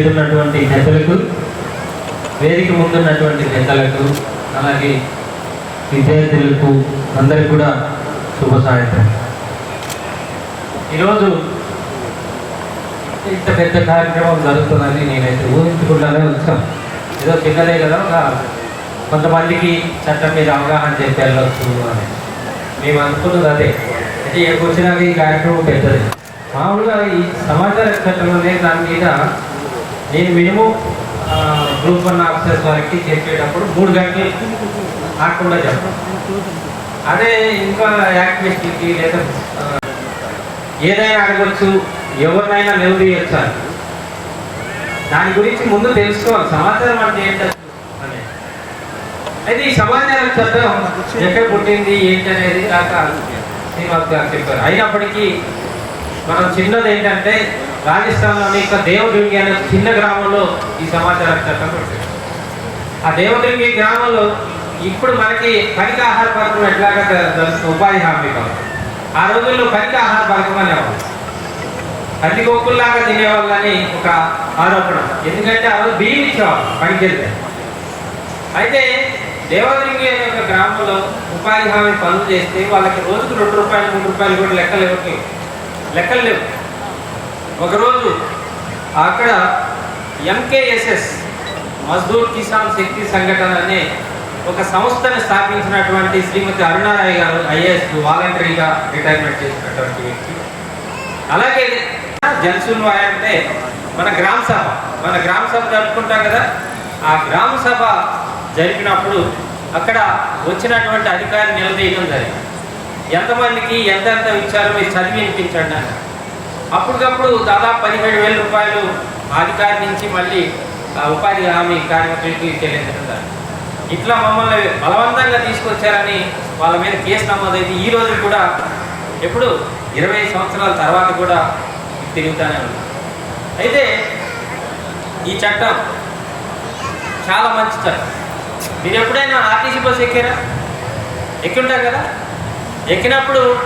ఉన్నటువంటి పెద్దలకు వేదిక ముందున్నటువంటి పెద్దలకు అలాగే విద్యార్థులకు అందరికి కూడా శుభ సాయంత్రం. ఈరోజు ఇంత పెద్ద కార్యక్రమం జరుగుతుందని నేనైతే ఊహించుకుంటానే వచ్చాం ఏదో చిన్నదే కదా ఒక కొంతమందికి చట్టం మీద అవగాహన చెప్పి అని. మేము అనుకున్నది అదే. అయితే ఇక్కడికి వచ్చినాక ఈ కార్యక్రమం పెద్దది. మామూలుగా ఈ సమాచార చట్టంలోనే దాని మీద నేను మినిమం గ్రూప్ వన్ ఆఫీసర్స్ వారికి చెప్పేటప్పుడు మూడు గంటలు ఆకుండా చెప్తాను అదే ఇంకా యాక్టివిస్ట్కి లేదా ఏదైనా అడగచ్చు ఎవరినైనా నిలదీయచ్చు అని. దాని గురించి ముందు తెలుసుకోవాలి. సమాచారం అంటే ఏంటో అని. అయితే ఈ సమాచారం చట్టం ఎక్కడ పుట్టింది ఏంటి అనేది కాక శ్రీనివాస్ గారు చెప్పారు. అయినప్పటికీ మనం చిన్నది ఏంటంటే రాజస్థాన్లోని యొక్క దేవదుర్గి అనే చిన్న గ్రామంలో ఈ సమాచార చట్టం ఆ దేవదుర్గి గ్రామంలో ఇప్పుడు మనకి పనికి ఆహార పథకం ఎట్లాగా ఉపాధి హామీ కాదు ఆ రోజుల్లో పనికి ఆహార పథకం అనేవాళ్ళు. అన్ని గోకుల్లాగా తినేవాళ్ళని ఒక ఆరోపణ. ఎందుకంటే ఆ రోజు బియ్యం ఇచ్చేవాళ్ళు పనికి వెళ్తే. అయితే దేవదుర్గి అనే ఒక గ్రామంలో ఉపాధి హామీ పనులు చేస్తే వాళ్ళకి రోజుకు రెండు రూపాయలు మూడు రూపాయలు కూడా లెక్కలు ఇవ్వట్లేదు లెక్కలు లేవు. ఒకరోజు అక్కడ ఎంకేఎస్ఎస్ మజ్దూర్ కిసాన్ శక్తి సంఘటన అనే ఒక సంస్థను స్థాపించినటువంటి శ్రీమతి అరుణారాయ్ గారు ఐఏఎస్ వాలంటరీగా రిటైర్మెంట్ చేసినటువంటి వ్యక్తి. అలాగే జన్సున్వాయ్ అంటే మన గ్రామ సభ. మన గ్రామ సభ జరుపుకుంటాం కదా. ఆ గ్రామ సభ జరిపినప్పుడు అక్కడ వచ్చినటువంటి అధికారి నిలదీయడం జరిగింది. ఎంతమందికి ఎంతెంత ఇచ్చారో మీరు చదివి వినిపించండి అన్నారు. అప్పటికప్పుడు దాదాపు పదిహేడు వేల రూపాయలు అధికారి నుంచి మళ్ళీ ఉపాధి హామీ కార్మికులకి చెల్లించడం ఇట్లా మమ్మల్ని బలవంతంగా తీసుకొచ్చారని వాళ్ళ మీద కేసు నమోదైతే ఈ రోజు కూడా ఎప్పుడు ఇరవై సంవత్సరాల తర్వాత కూడా తిరుగుతూనే ఉంది. అయితే ఈ చట్టం చాలా మంచి చట్టం. మీరు ఎప్పుడైనా ఆర్టీసీ బస్సు ఎక్కారా? ఎక్కింటారు కదా? ఎక్కినప్పుడు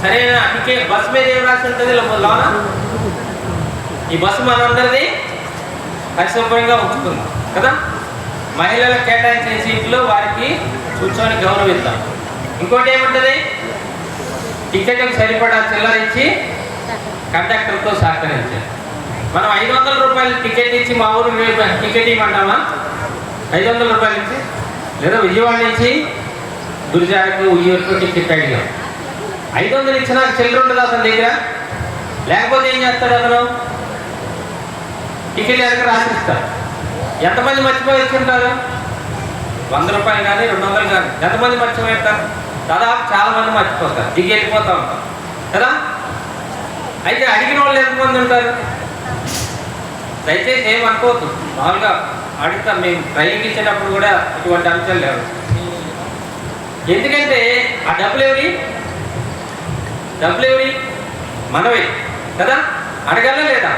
సరేనా? టికెట్ బస్ మీద ఏం రాసి ఉంటుంది లోన? ఈ బస్సు మనందరిది పరిశుభ్రంగా ఉంచుతుంది కదా? మహిళలకు కేటాయించిన సీట్లు వారికి కూర్చొని గౌరవిద్దాం. ఇంకోటి ఏముంటుంది? టికెట్కి సరిపడా చిల్లర ఇచ్చి కండక్టర్తో సహకరించాలి. మనం ఐదు వందల రూపాయలు టికెట్ ఇచ్చి మా ఊరు టికెట్ ఇవ్వమంటామా? ఐదు వందల రూపాయలు ఇచ్చి లేదా విజయవాడ నుంచి గురిజాడకు ఉయ్యూరుకు టికెట్ అడిగాం. ఐదు వందలు ఇచ్చినా చిల్లర ఉండదు అతని దగ్గర. లేకపోతే ఏం చేస్తాడు అతను? టికెట్ వెనక రాసిస్తాడు. ఎంతమంది మర్చిపోయి వచ్చుంటారు వంద రూపాయలు కానీ రెండు వందలు కానీ. ఎంతమంది మర్చిపోతారు దాదాపు చాలా మంది మర్చిపోతారు. దిగి వెళ్ళిపోతూ ఉంటారు. కదా? అయితే అడిగిన వాళ్ళు ఎంతమంది ఉంటారు? దయచేసి ఏం అనుకోవద్దు. మామూలుగా అడుగుతాం. మేము ట్రైనింగ్ ఇచ్చేటప్పుడు కూడా ఇటువంటి అంశాలు లేవు. ఎందుకంటే ఆ డబ్బులు ఎవరి డబ్బులు ఎవరి మనవి కదా? అడగల లేదా?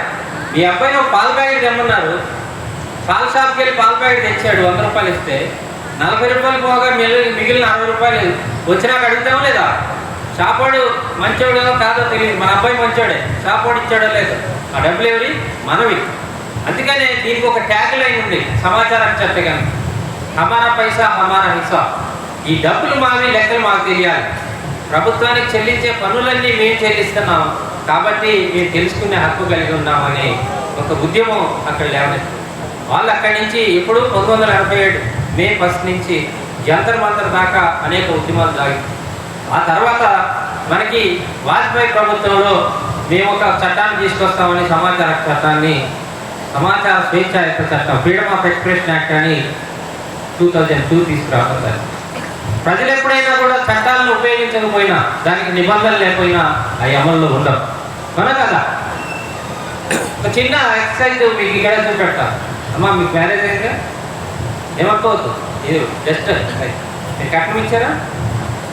మీ అబ్బాయిని ఒక పాల ప్యాకెట్ తెమ్మన్నారు. పాల షాప్కి వెళ్ళి పాల ప్యాకెట్ తెచ్చాడు వంద రూపాయలు ఇస్తే. నలభై రూపాయలు పోగా మిగిలిన మిగిలిన అరవై రూపాయలు వచ్చినాక అడుగుతామో లేదా? షాపోడు మంచోడో కాదో తెలియదు. మన అబ్బాయి మంచోడే. షాపోడు ఇచ్చాడో లేదు. ఆ డబ్బులు ఎవరి మనవి అందుకనే దీనికి ఒక ట్యాగ్ లైన్ ఉంది. సమాచారం చెప్పగానే హమారా పైసా హమారా హిసా ఈ డబ్బులు మావి లెక్కలు మాకు తెలియాలి. ప్రభుత్వానికి చెల్లించే పనులన్నీ మేము చెల్లిస్తున్నాం. కాబట్టి మేము తెలుసుకునే హక్కు కలిగి ఉన్నామని ఒక ఉద్యమం అక్కడ లేవనెత్తింది. వాళ్ళు అక్కడి నుంచి ఇప్పుడు పంతొమ్మిది వందల ఎనభై ఏడు మే ఫస్ట్ నుంచి జంతర్ మంతర్ దాకా అనేక ఉద్యమాలు సాగి ఆ తర్వాత మనకి వాజ్పేయి ప్రభుత్వంలో మేము ఒక చట్టాన్ని తీసుకొస్తామని సమాచార చట్టాన్ని సమాచార స్వేచ్ఛాయుక్త చట్టం ఫ్రీడమ్ ఆఫ్ ఎక్స్ప్రెషన్ యాక్ట్ అని టూ థౌజండ్ టూ తీసుకురావడం జరిగింది. ప్రజలు ఎప్పుడైనా కూడా చట్టాలను ఉపయోగించకపోయినా దానికి నిబంధనలు లేకపోయినా అవి అమల్లో ఉండవు. అవునా కదా? ఒక చిన్న ఎక్సర్సైజ్ మీకు ఇక్కడ చూపెట్టా అమ్మా మీకు మ్యారేజ్ అయిందా? ఏమనుకోవద్దు. ఇది జస్ట్ మీరు కట్నం ఇచ్చారా?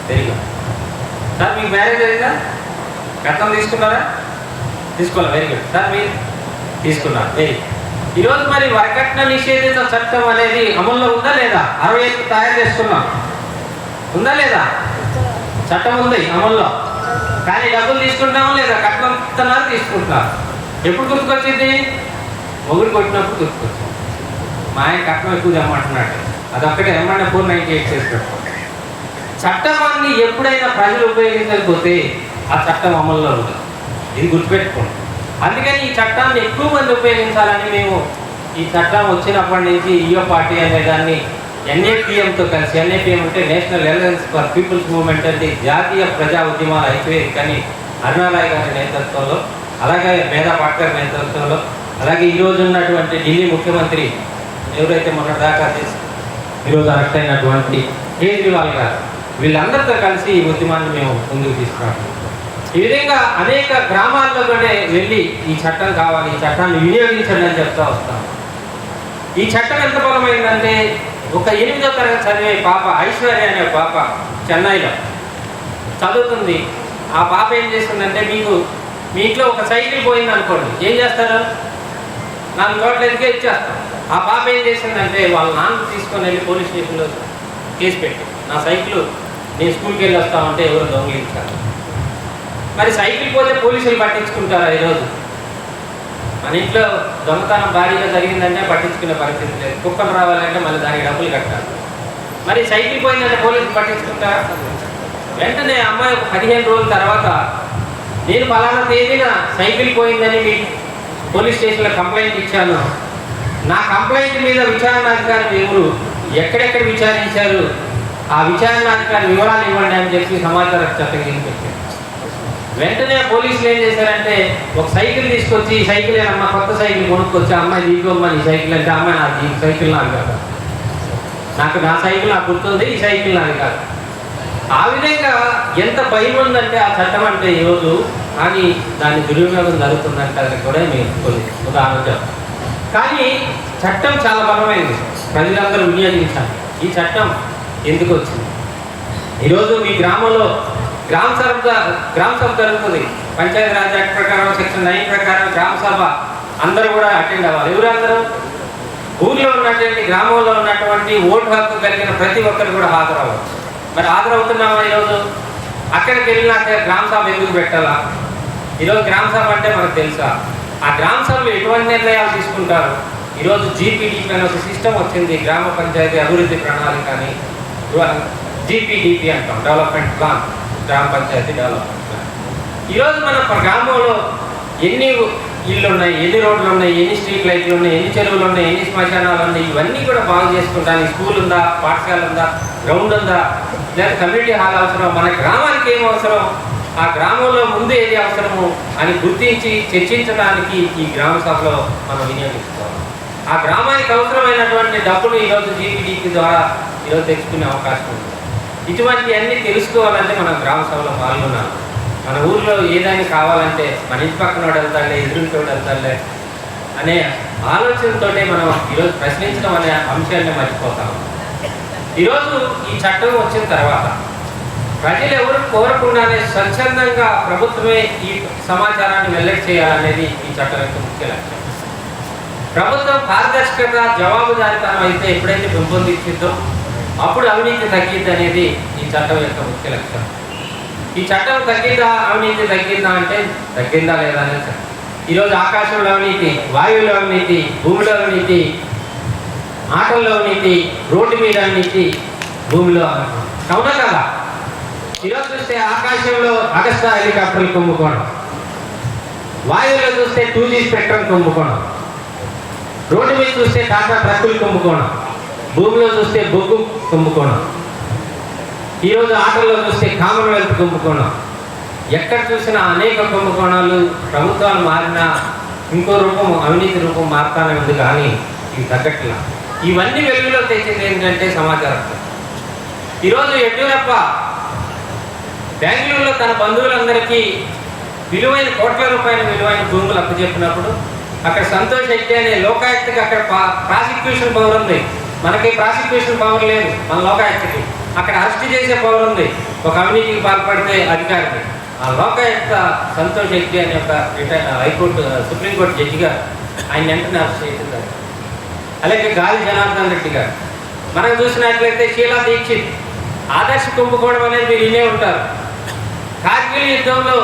తెలియదు సార్ మీకు మ్యారేజ్ అయిందా? కట్నం తీసుకున్నారా? తీసుకోవాలి? వెరీ గుడ్ సార్ మీరు? తీసుకున్నారు. వెరీ ఈరోజు మరి వరకట్న నిషేధిత చట్టం అనేది అమల్లో ఉందా లేదా? అరవై ఐదు తయారు చేసుకున్నాం ఉందా లేదా? చట్టం ఉంది అమల్లో. కానీ డబ్బులు తీసుకుంటామా లేదా? కట్నం ఇస్తున్నారు తీసుకుంటున్నారు ఎప్పుడు గుర్తుకొచ్చింది? మొగుడు కొట్టినప్పుడు గుర్తుకొచ్చింది. మా ఆయన కట్నం ఎక్కువ తెమ్మంటున్నాడు. అదొక్కటే ఏమన్నా ఫోర్ నైన్టీ ఎయిట్ చేసి పెట్టుకోండి చట్టాన్ని ఎప్పుడైనా ప్రజలు ఉపయోగించకపోతే ఆ చట్టం అమల్లో ఉండదు. ఇది గుర్తుపెట్టుకోండి. అందుకని ఈ చట్టాన్ని ఎక్కువ మంది ఉపయోగించాలని మేము ఈ చట్టం వచ్చినప్పటి నుంచి ఈయో పార్టీ అనే దాన్ని ఎన్ఏపిఎంతో కలిసి ఎన్ఏపిఎం అంటే national alliance for people's movement అంటే జాతీయ ప్రజా ఉద్యమాల ఐక్యవేదిక కానీ అరుణాలయ గారి నేతృత్వంలో అలాగే మేధా పాట్కర్ నేతృత్వంలో అలాగే ఈరోజు ఉన్నటువంటి ఢిల్లీ ముఖ్యమంత్రి ఎవరైతే మొన్న దాకా చేసి ఈరోజు అరెస్ట్ అయినటువంటి కేజ్రీవాల్ గారు వీళ్ళందరితో కలిసి ఈ ఉద్యమాన్ని మేము ముందుకు తీసుకురావడం ఈ విధంగా అనేక గ్రామాల్లో కూడా వెళ్ళి ఈ చట్టం కావాలి ఈ చట్టాన్ని వినియోగించండి అని చెప్తా వస్తాం. ఈ చట్టం ఎంత బలమైందంటే ఒక ఎనిమిదో తరగతి చదివే పాప ఐశ్వర్య అనే పాప చెన్నైలో చదువుతుంది. ఆ పాప ఏం చేస్తుందంటే మీకు మీ ఇంట్లో ఒక సైకిల్ పోయింది అనుకోండి ఏం చేస్తారు? నాలుగు చోట్ల ఎదిగే ఇచ్చేస్తాం ఆ పాప ఏం చేసిందంటే వాళ్ళ నాన్న తీసుకొని వెళ్ళి పోలీస్ స్టేషన్లో కేసు పెట్టి నా సైకిల్ నేను స్కూల్కి వెళ్ళి వస్తామంటే ఎవరు దొంగిలించారు? మరి సైకిల్ పోతే పోలీసులు పట్టించుకుంటారా ఈరోజు? మన ఇంట్లో దొంగతనం భారీగా జరిగిందంటే పట్టించుకునే పరిస్థితి లేదు. కుక్కలు రావాలంటే మళ్ళీ దానికి డబ్బులు కట్టాలి. మరి సైకిల్ పోయిందంటే పోలీసులు పట్టించుకుంటారా? వెంటనే అమ్మాయి ఒక పదిహేను రోజుల తర్వాత నేను ఫలానా తేదీన సైకిల్ పోయిందని మీ పోలీస్ స్టేషన్లో కంప్లైంట్ ఇచ్చాను. నా కంప్లైంట్ మీద విచారణాధికారి ఎవరు? ఎక్కడెక్కడ విచారించారు? ఆ విచారణాధికారి వివరాలు ఇవ్వండి అని చెప్పి సమాచారం చట్టం చెప్పారు వెంటనే పోలీసులు ఏం చేశారంటే ఒక సైకిల్ తీసుకొచ్చి ఈ సైకిల్ అమ్మ కొత్త సైకిల్ కొనుక్కొచ్చి అమ్మాయి తీసుకోమ్మా ఈ సైకిల్ అంటే అమ్మాయి నాకు ఈ సైకిల్ నాకు కాదు. నాకు నా సైకిల్ నాకు గుర్తుంది ఈ సైకిల్ నాకు కాదు. ఆ విధంగా ఎంత భయం ఉందంటే ఆ చట్టం అంటే ఈరోజు కానీ దాని దుర్వినియోగం జరుగుతుందంటే అది కూడా మీరు కొన్ని ఉదాహరణ కానీ చట్టం చాలా బలమైంది. ప్రజలందరూ వినియోగించాలి. ఈ చట్టం ఎందుకు వచ్చింది? ఈరోజు మీ గ్రామంలో గ్రామ సభ గ్రామ సభ జరుగుతుంది. పంచాయతీ రాజ్ యాక్ట్ ప్రకారం సెక్షన్ నైన్ ప్రకారం గ్రామ సభ అందరూ కూడా అటెండ్ అవ్వాలి. ఎవరందరూ? ఊర్లో ఉన్నటువంటి గ్రామంలో ఉన్నటువంటి ఓటు హక్కు కలిగిన ప్రతి ఒక్కరు కూడా హాజరవ్వచ్చు. మరి హాజరవుతున్నామా ఈరోజు? అక్కడికి వెళ్ళినాక గ్రామ సభ ఎందుకు పెట్టాలా? ఈరోజు గ్రామ సభ అంటే మనకు తెలుసా? ఆ గ్రామ సభలో ఎటువంటి నిర్ణయాలు తీసుకుంటారు? ఈరోజు జీపీడీపీ అనే ఒక సిస్టమ్ వచ్చింది గ్రామ పంచాయతీ అభివృద్ధి ప్రణాళిక అని. జీపీడీపీ అంటాం డెవలప్మెంట్ ప్లాన్. గ్రామ పంచాయతీ డెవలప్మెంట్ ప్లాన్ ఈరోజు మన గ్రామంలో ఎన్ని ఇళ్ళు ఉన్నాయి ఎన్ని రోడ్లు ఉన్నాయి ఎన్ని స్ట్రీట్ లైట్లు ఉన్నాయి ఎన్ని చెరువులు ఉన్నాయి ఎన్ని శ్మశానాలు ఉన్నాయి ఇవన్నీ కూడా బాగు చేసుకుంటాను స్కూల్ ఉందా పాఠశాల ఉందా గ్రౌండ్ ఉందా లేదా కమ్యూనిటీ హాల్ అవసరం మన గ్రామానికి ఏం అవసరం ఆ గ్రామంలో ముందు ఏది అవసరము అని గుర్తించి చర్చించడానికి ఈ గ్రామ సభలో మనం వినియోగిస్తాం ఆ గ్రామానికి అవసరమైనటువంటి డబ్బులు ఈరోజు జీపీడీపీ ద్వారా ఈరోజు తెచ్చుకునే అవకాశం ఉంది. ఇటువంటి అన్ని తెలుసుకోవాలంటే మనం గ్రామ సభలో పాల్గొన్నాం మన ఊర్లో ఏదైనా కావాలంటే మన ఇంటి పక్కన వాడు వెళ్తాడులే ఎదురుంటి వెళ్తాడులే అనే ఆలోచనతోనే మనం ఈరోజు ప్రశ్నించడం అనే అంశాన్ని మర్చిపోతాం. ఈరోజు ఈ చట్టం వచ్చిన తర్వాత ప్రజలు ఎవరు కోరకుండానే స్వచ్ఛందంగా ప్రభుత్వమే ఈ సమాచారాన్ని వెల్లడి చేయాలనేది ఈ చట్టం యొక్క ముఖ్య లక్ష్యం. ప్రభుత్వం పారదర్శకత జవాబుదారితనం అయితే ఎప్పుడైతే పెంపొందించిందో అప్పుడు అవినీతి తగ్గిద్ది అనేది ఈ చట్టం యొక్క ముఖ్య లక్ష్యం ఈ చట్టం తగ్గిందా అవినీతి తగ్గిందా అంటే తగ్గిందా లేదా అనేది చట్టం. ఈరోజు ఆకాశంలో అవినీతి వాయువులో అవినీతి భూమిలో అవినీతి ఆటల్లో అవినీతి రోడ్డు మీద అవినీతి భూమిలో అవినీతి. అవునా కదా? ఈరోజు చూస్తే ఆకాశంలో అగస్తా హెలికాప్టర్లు కుంభకోణం. వాయువులో చూస్తే టూ జీ స్పెక్ట్రమ్ కుంభకోణం. రోడ్డు మీద చూస్తే టాటా ట్రక్కులు కుంభకోణం. భూమిలో చూస్తే బొగ్గు కుంభకోణం. ఈరోజు ఆటల్లో చూస్తే కామన్వెల్త్ కుంభకోణం. ఎక్కడ చూసినా అనేక కుంభకోణాలు ప్రభుత్వాలు మారినా ఇంకో రూపం అవినీతి రూపం మారుతానే ఉంది కానీ ఇవి తగ్గట్లా. ఇవన్నీ వెలుగులో తెచ్చింది ఏంటంటే సమాచారం ఈరోజు యడ్యూరప్ప బెంగళూరులో తన బంధువులందరికీ విలువైన కోట్ల రూపాయల విలువైన భూములు అప్పచెప్పినప్పుడు అక్కడ సంతోష్ హెగ్డే అనే లోకాయుక్తకి అక్కడ ప్రాసిక్యూషన్ పవర్ ఉంది మనకి ప్రాసిక్యూషన్ పవర్ లేదు. మన లోకాయుక్తకి. అక్కడ అరెస్ట్ చేసే పవర్ ఉంది. ఒక అవినీతికి పాల్పడితే అధికారికి ఆ లోకాయుక్త సంతోష్ హెగ్డే అనే ఒక రిటైర్ హైకోర్టు సుప్రీంకోర్టు జడ్జిగా ఆయన వెంటనే అరెస్ట్ చేసింది అలాగే గాలి జనార్దన్ రెడ్డి గారు. మనం చూసినట్లయితే షీలా దీక్షిత్. ఆదర్శ కుంభకోణం అనేది మీరు వినే ఉంటారు. కార్గిల్ యుద్ధంలో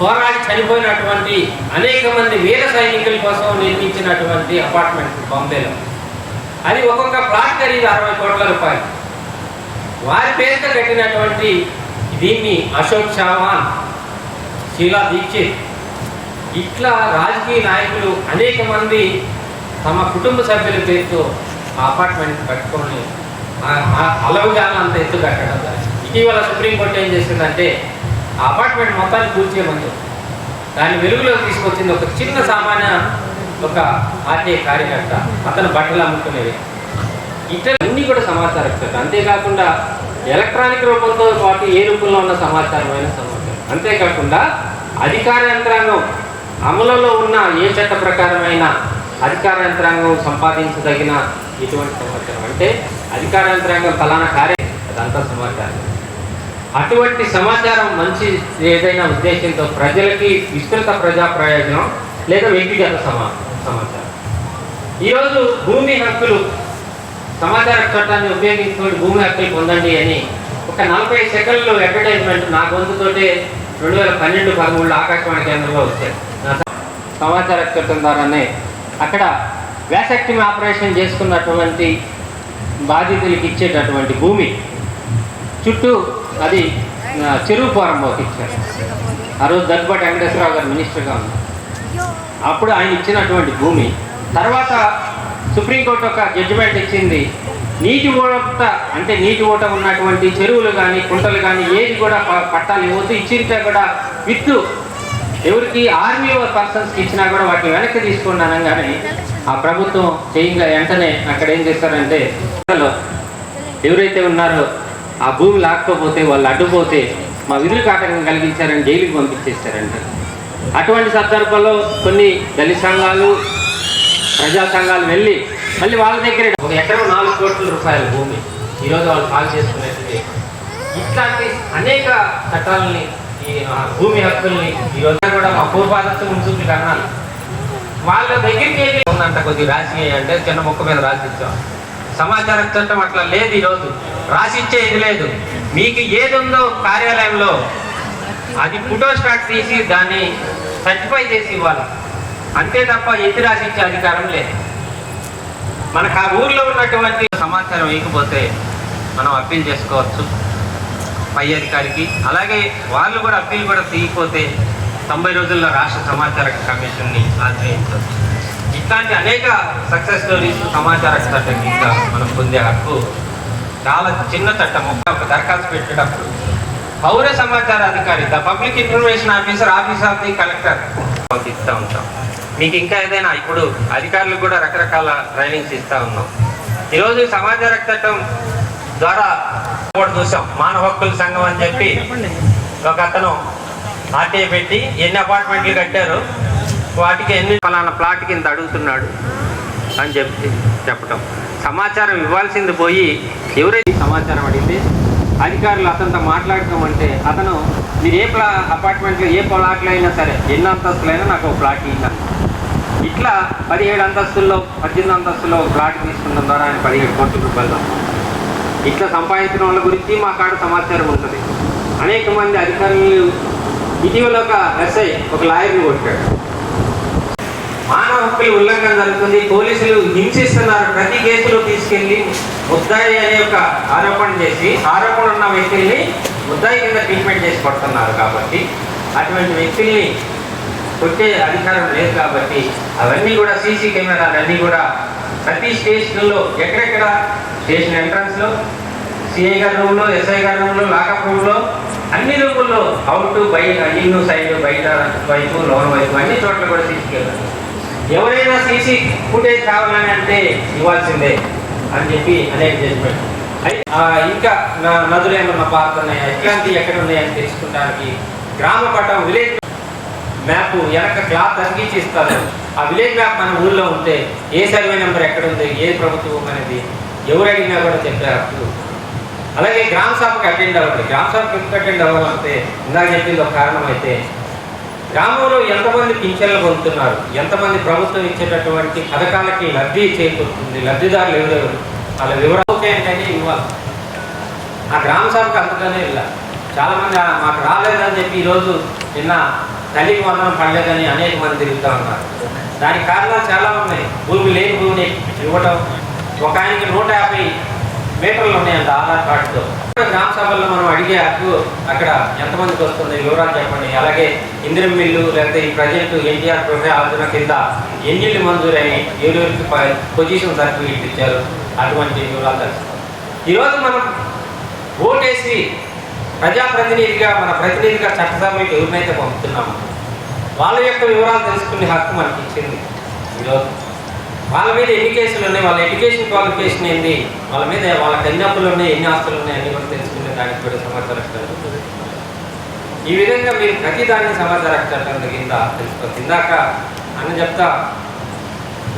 పోరాడి చనిపోయినటువంటి అనేక మంది వీర సైనికుల కోసం నిర్మించినటువంటి అపార్ట్మెంట్ బాంబేలో. అది ఒక్కొక్క ప్లాట్ ఖరీదు అరవై కోట్ల రూపాయలు. వారి పేరుతో కట్టినటువంటి దీన్ని అశోక్ చవాన్ శీలా దీక్షిత్ ఇట్లా రాజకీయ నాయకులు అనేక మంది తమ కుటుంబ సభ్యుల పేరుతో ఆ అపార్ట్మెంట్ కట్టుకొని అలవుగాన అంత ఎత్తు కట్టడం ఇటీవల సుప్రీంకోర్టు ఏం చేసిందంటే ఆ అపార్ట్మెంట్ మొత్తాన్ని కూల్చేయమంది. దాన్ని వెలుగులోకి తీసుకొచ్చింది ఒక చిన్న సామాన్య ఒక ఆర్టీఐ కార్యకర్త అతను బట్టలు అమ్ముకునేది. ఇట్లా అన్నీ కూడా సమాచారం ఇస్తారు. అంతేకాకుండా ఎలక్ట్రానిక్ రూపంతో పాటు ఏ రూపంలో ఉన్న సమాచారమైన సమాచారం. అంతేకాకుండా అధికార యంత్రాంగం అమలులో ఉన్న ఏ చట్ట ప్రకారమైన అధికార యంత్రాంగం సంపాదించదగిన ఇటువంటి సమాచారం. అంటే అధికార యంత్రాంగం ఫలానా కార్యం అదంతా సమాచారం. అటువంటి సమాచారం మంచి ఏదైనా ఉద్దేశంతో ప్రజలకి విస్తృత ప్రజా ప్రయోజనం లేదా వ్యక్తిగత సమాచారం. సమాచారం. ఈరోజు భూమి హక్కులు సమాచార చట్టాన్ని ఉపయోగించుకొని భూమి హక్కులు పొందండి అని ఒక నలభై సెకండ్లు అడ్వర్టైజ్మెంట్ నా గొంతుతోటే రెండు వేల పన్నెండు పదమూడులో ఆకాశవాణి కేంద్రంలో వచ్చాయి. నా సమాచార చట్టం ద్వారానే అక్కడ వ్యాసక్టిమి ఆపరేషన్ చేసుకున్నటువంటి బాధితులకి ఇచ్చేటటువంటి భూమి. చుట్టూ అది చెరువు పోరంలోకి ఇచ్చారు. ఆ రోజు దగ్గుబాటి వెంకటేశ్వరరావు గారు మినిస్టర్గా ఉన్నారు. అప్పుడు ఆయన ఇచ్చినటువంటి భూమి. తర్వాత సుప్రీంకోర్టు ఒక జడ్జిమెంట్ ఇచ్చింది. నీటి ఓట అంటే నీటి ఓట ఉన్నటువంటి చెరువులు కానీ కుంటలు కానీ ఏది కూడా పట్టాలు ఇవ్వద్దు. ఇచ్చింటే కూడా విత్ ఎవరికి? ఆర్మీ పర్సన్స్కి ఇచ్చినా కూడా వాటిని వెనక్కి తీసుకున్నాను అనగానే ఆ ప్రభుత్వం చేయంగా వెంటనే అక్కడ ఏం చేస్తారంటే ఎవరైతే ఉన్నారో ఆ భూమి లాక్కపోతే వాళ్ళు అడ్డుపోతే మా విధులకు ఆటంకం కలిగించారని జైలుకి పంపించేస్తారంటే. అటువంటి సందర్భంలో కొన్ని దళిత సంఘాలు ప్రజా సంఘాలు వెళ్ళి మళ్ళీ వాళ్ళ దగ్గర ఒక ఎకరం నాలుగు కోట్ల రూపాయల భూమి ఈరోజు వాళ్ళు పాలు చేసుకున్నట్టు ఇట్లాంటి అనేక చట్టాలని ఈ భూమి హక్కుల్ని ఈరోజు కూడా మా పూర్వాదత్తు ముందు కన్నాను. వాళ్ళ దగ్గరికి వెళ్ళి ఉందంట కొద్ది రాసి అంటే చిన్న మొక్క మీద రాసిచ్చాం సమాచారం సమాచార చట్టం అట్లా లేదు ఈరోజు. రాసిచ్చేది లేదు. మీకు ఏది ఉందో కార్యాలయంలో అది ఫోటో స్టార్ట్ తీసి దాన్ని సర్టిఫై చేసి ఇవ్వాలి. అంతే తప్ప ఎత్తి రాసి ఇచ్చే అధికారం లేదు. మనకు ఆ ఊర్లో ఉన్నటువంటి సమాచారం ఇవ్వకపోతే మనం అప్పీల్ చేసుకోవచ్చు పై అధికారికి. అలాగే వాళ్ళు కూడా అప్పీల్ కూడా తీయకపోతే తొంభై రోజుల్లో రాష్ట్ర సమాచార కమిషన్ని ఆశ్రయించవచ్చు. ఇట్లాంటి అనేక సక్సెస్ స్టోరీస్ సమాచార చట్టం కింద మనం పొందే హక్కు చాలా చిన్న చట్టం. ఒక దరఖాస్తు పెట్టేటప్పుడు పౌర సమాచార అధికారి the public information officer office of the collector. ఇస్తూ ఉంటాం. మీకు ఇంకా ఏదైనా ఇప్పుడు అధికారులకు కూడా రకరకాల ట్రైనింగ్స్ ఇస్తూ ఉన్నాం. ఈరోజు సమాచార చట్టం ద్వారా కూడా చూసాం. మానవ హక్కుల సంఘం అని చెప్పి ఒక అతను ఆర్టీఐ పెట్టి ఎన్ని అపార్ట్మెంట్లు కట్టారు వాటికి ఎన్ని ఫలానా ప్లాట్ కింద అడుగుతున్నాడు అని చెప్పి చెప్పటం. సమాచారం ఇవ్వాల్సింది పోయి ఎవరైతే సమాచారం అడిగితే అధికారులు అతనితో మాట్లాడటం అంటే అతను మీరు ఏ ప్లా అపార్ట్మెంట్లో ఏ ప్లాట్లు అయినా సరే ఎన్ని అంతస్తులైనా నాకు ఒక ప్లాట్ ఇవ్వాలి ఇట్లా పదిహేడు అంతస్తుల్లో పద్దెనిమిది అంతస్తుల్లో ఒక ప్లాట్ తీసుకున్న ద్వారా ఆయన పదిహేడు కోట్ల రూపాయలు ఇట్లా సంపాదించిన వాళ్ళ గురించి మా కాడ సమాచారం ఉంటుంది. అనేక మంది అధికారులు ఇటీవల ఒక ఎస్ఐ ఒక లాయర్ని కొట్టాడు. మానవ హక్కుల ఉల్లంఘన జరుగుతుంది. పోలీసులు హింసిస్తున్నారు. ప్రతి కేసులో తీసుకెళ్ళి ముద్దాయి అనే ఒక ఆరోపణ చేసి ఆరోపణ ఉన్న వ్యక్తుల్ని ముద్దాయి కింద ట్రీట్మెంట్ చేసి పడుతున్నారు కాబట్టి అటువంటి వ్యక్తుల్ని కొట్టే అధికారం లేదు కాబట్టి అవన్నీ కూడా సీసీ కెమెరాలన్నీ కూడా ప్రతి స్టేషన్లో ఎక్కడెక్కడ స్టేషన్ ఎంట్రన్స్లో సిఐ గారి రూమ్లో ఎస్ఐ గారి రూమ్లో లాకప్ రూమ్లో అన్ని రూముల్లో అవుట్ బయట ఇన్ను సైడ్ బయట వైపు లోన్ వైపు అన్ని చోట్ల కూడా సీసీ ఎవరైనా సీసీ ఫుటేజ్ కావాలని అంటే ఇవ్వాల్సిందే అని చెప్పి అనేక జడ్జ్మెంట్ ఇంకా నా నదులు ఏమన్నా పారుతున్నాయా ఎట్లాంటివి ఎక్కడ ఉన్నాయని తెలుసుకోవడానికి గ్రామ పటం విలేజ్ మ్యాప్ వెనక క్లాత్ తనిఖీ ఇస్తారు. ఆ విలేజ్ మ్యాప్ మన ఊళ్ళో ఉంటే ఏ సర్వే నెంబర్ ఎక్కడ ఉంది ఏ ప్రభుత్వం అనేది ఎవరు అడిగినా కూడా చెప్పారు అలాగే గ్రామ సభకు అటెండ్ అవ్వండి గ్రామ సభకు ఎందుకు అటెండ్ అవ్వాలంటే ఇందాక చెప్పింది ఒక కారణం అయితే గ్రామంలో ఎంతమంది పింఛన్లు పొందుతున్నారు? ఎంతమంది ప్రభుత్వం ఇచ్చేటటువంటి పథకాలకి లబ్ధి చేకూరుతుంది? లబ్ధిదారులు ఎవరు వాళ్ళ వివరాలు ఏంటంటే ఇవ్వాలి. ఆ గ్రామ సభకు అంతగానే వెళ్ళాలి చాలామంది మాకు రాలేదని చెప్పి ఈరోజు నిన్న తల్లికి వందనం పడలేదని అనేక మంది తిరుగుతూ ఉన్నారు. దానికి కారణాలు చాలా ఉన్నాయి. భూమి లేని భూమిని ఇవ్వటం ఒక ఆయనకి నూట యాభై మీటర్లు ఉన్నాయంట ఆధార్ కార్డుతో. గ్రామ సభల్లో మనం అడిగే హక్కు అక్కడ ఎంతమందికి వస్తుంది? వివరాలు చెప్పండి. అలాగే ఇందిరం మిల్లు లేకపోతే ఈ ప్రజెంట్ ఎన్టీఆర్ ప్రజా ఆలోచన కింద ఎన్నిళ్ళు మంజూరని ఎవరెవరికి పొజిషన్ సర్టిఫికేట్ ఇచ్చారు. అటువంటి వివరాలు తెలుస్తాం. ఈరోజు మనం ఓటేసి ప్రజాప్రతినిధిగా మన ప్రతినిధిగా చట్టసభకి ఎవరినైతే పంపుతున్నామో వాళ్ళ యొక్క వివరాలు తెలుసుకునే హక్కు మనకి ఇచ్చింది ఈరోజు. వాళ్ళ మీద ఎన్ని కేసులు ఉన్నాయి వాళ్ళ ఎడ్యుకేషన్ క్వాలిఫికేషన్ ఏంటి వాళ్ళ మీద వాళ్ళ కన్యాపులు ఉన్నాయి ఎన్ని ఆస్తులు ఉన్నాయి అన్ని కూడా తెలుసుకునే దానికి కూడా సమాచార ఈ విధంగా మీరు ప్రతిదాన్ని సమాచార చట్టం కింద తెలుసుకోవచ్చు ఇందాక అని చెప్తా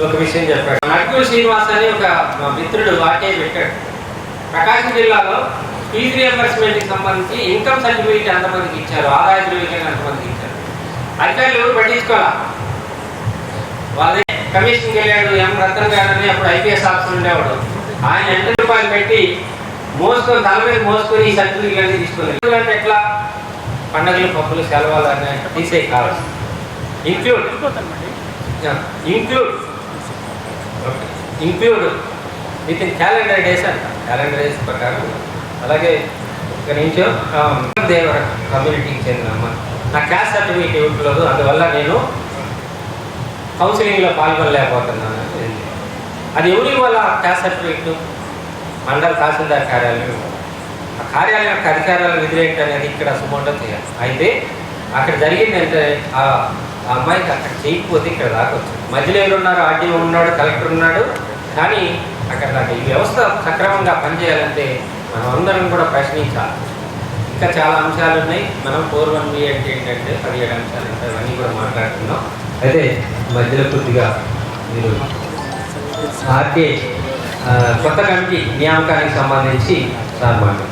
ఒక విషయం చెప్పాడు. నడ్కూరు శ్రీనివాస్ అని ఒక మా మిత్రుడు వాకే పెట్టాడు. ప్రకాశం జిల్లాలో ఫీజు రియంబర్స్మెంట్కి సంబంధించి ఇన్కమ్ సర్టిఫికేట్ ఎంతమందికి ఇచ్చారు ఆదాయ ధృవీకరణ ఎంతమందికి ఇచ్చారు? అధికారులు ఎవరు పట్టించుకోవాలా? వాళ్ళ కమిషన్కి వెళ్ళాడు ఎం రతన్ గారు అని అప్పుడు ఐపీఎస్ ఆఫీసర్ ఉండేవాడు. ఆయన ఎంత రూపాయలు పెట్టి మోసుకొని తల మీద మోసుకొని ఈ సర్టిఫికెట్ అన్ని తీసుకుని అంటే ఎట్లా? పండగలు పప్పులు సెలవులు అనే తీసే కావాలి include include include with in calendar days అంట. క్యాలెండర్ డేస్ ప్రకారం. అలాగే నిమిషం ఆ, దేవర కమ్యూనిటీకి చెందిన అమ్మ. నా క్యాస్ట్ సర్టిఫికేట్ ఇవ్వట్లేదు అందువల్ల నేను కౌన్సిలింగ్లో పాల్గొనలేకపోతున్నాను. అది ఎవరికి వల్ల క్యాస్ట్ సర్టిఫికేట్ మండల తహసీల్దార్ కార్యాలయం. ఆ కార్యాలయం యొక్క అధికారాల విధులు ఏంటనేది ఇక్కడ సుమోటో చేయాలి అయితే అక్కడ జరిగింది అంటే ఆ అమ్మాయికి అక్కడ చేయకపోతే ఇక్కడ రాకొచ్చు. మధ్యలో ఎవరు ఉన్నారు ఆర్డీఓ ఉన్నాడు కలెక్టర్ ఉన్నాడు. కానీ అక్కడ ఈ వ్యవస్థ సక్రమంగా పనిచేయాలంటే మనం అందరం కూడా ప్రశ్నించాలి. ఇంకా చాలా అంశాలు ఉన్నాయి మనం ఫోర్ వన్ బి అంటే ఏంటంటే పదిహేడు అంశాలు ఉంటాయి. అవన్నీ కూడా మాట్లాడుతున్నాం అయితే మధ్యలో కొద్దిగా మీరు ఆర్కే కొత్త కమిటీ నియామకానికి సంబంధించి సార్ మాట్లాడు